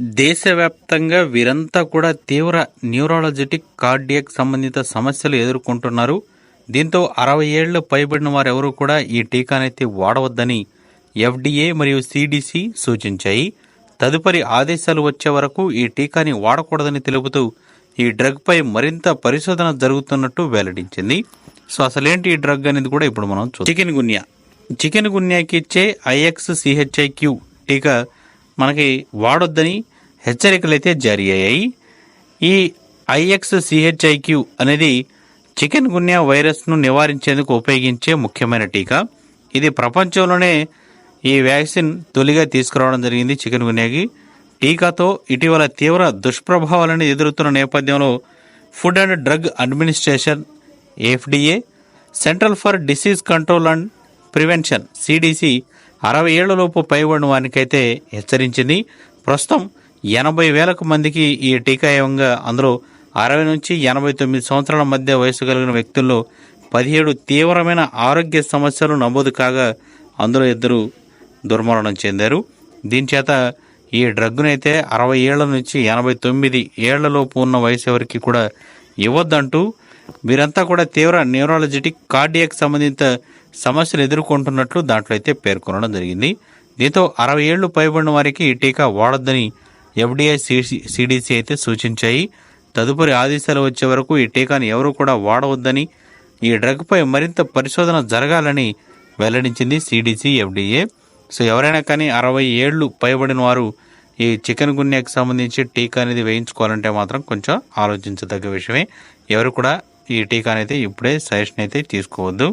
దేశవ్యాప్తంగా వీరంతా కూడా తీవ్ర న్యూరాలజిటిక్ కార్డియక్ సంబంధిత సమస్యలు ఎదుర్కొంటున్నారు. దీంతో అరవై ఏళ్ళు పైబడిన వారెవరూ కూడా ఈ టీకానైతే వాడవద్దని ఎఫ్డీఏ మరియు సిడిసి సూచించాయి. తదుపరి ఆదేశాలు వచ్చే వరకు ఈ టీకాని వాడకూడదని తెలుపుతూ ఈ డ్రగ్పై మరింత పరిశోధన జరుగుతున్నట్టు వెల్లడించింది. సో అసలేంటి ఈ డ్రగ్ అనేది కూడా ఇప్పుడు మనం చూద్దాం చికెన్ గున్యా. చికెన్ గున్యాకి ఇచ్చే ఐఎక్స్ సిహెచ్ఐక్యూ టీకా మనకి వాడొద్దని హెచ్చరికలైతే జారీ అయ్యాయి. ఈ ఐఎక్స్ సిహెచ్ఐక్యూ అనేది చికెన్ గున్యా వైరస్ను నివారించేందుకు ఉపయోగించే ముఖ్యమైన టీకా. ఇది ప్రపంచంలోనే ఈ వ్యాక్సిన్ తొలిగా తీసుకురావడం జరిగింది చికెన్ గున్యాకి. టీకాతో ఇటీవల తీవ్ర దుష్ప్రభావాలను ఎదురుతున్న నేపథ్యంలో food and drug administration FDA central for disease control and prevention CDC అరవై ఏళ్ళలోపు పైబడిన వారికైతే హెచ్చరించింది. ప్రస్తుతం ఎనభై వేలకు మందికి ఈ టీకా ఇవ్వంగా అందులో అరవై నుంచి ఎనభై తొమ్మిది సంవత్సరాల మధ్య వయసు కలిగిన వ్యక్తుల్లో పదిహేడు తీవ్రమైన ఆరోగ్య సమస్యలు నమోదు కాగా అందులో ఇద్దరు దుర్మరణం చెందారు. దీనిచేత ఈ డ్రగ్నైతే అరవై ఏళ్ళ నుంచి ఎనభై తొమ్మిది ఏళ్ళలోపు ఉన్న వయసు ఎవరికి కూడా ఇవ్వద్దంటూ వీరంతా కూడా తీవ్ర న్యూరాలజిటిక్ కార్డియాక్ సంబంధిత సమస్యలు ఎదుర్కొంటున్నట్లు దాంట్లో అయితే పేర్కొనడం జరిగింది. దీంతో అరవై ఏళ్ళు పైబడిన వారికి ఈ టీకా వాడొద్దని ఎఫ్డీఐ సిడిసి అయితే సూచించాయి. తదుపరి ఆదేశాలు వచ్చే వరకు ఈ టీకాను ఎవరు కూడా వాడవద్దని ఈ డ్రగ్పై మరింత పరిశోధన జరగాలని వెల్లడించింది సిడిసి ఎఫ్డీఏ సో ఎవరైనా కానీ అరవై ఏళ్ళు పైబడిన వారు ఈ చికెన్ గున్యాకి సంబంధించి టీకా అనేది వేయించుకోవాలంటే మాత్రం కొంచెం ఆలోచించదగ్గ విషయమే. ఎవరు కూడా ఈ టీకా అనేది ఇప్పుడే సజెషన్ అయితే తీసుకోవద్దు.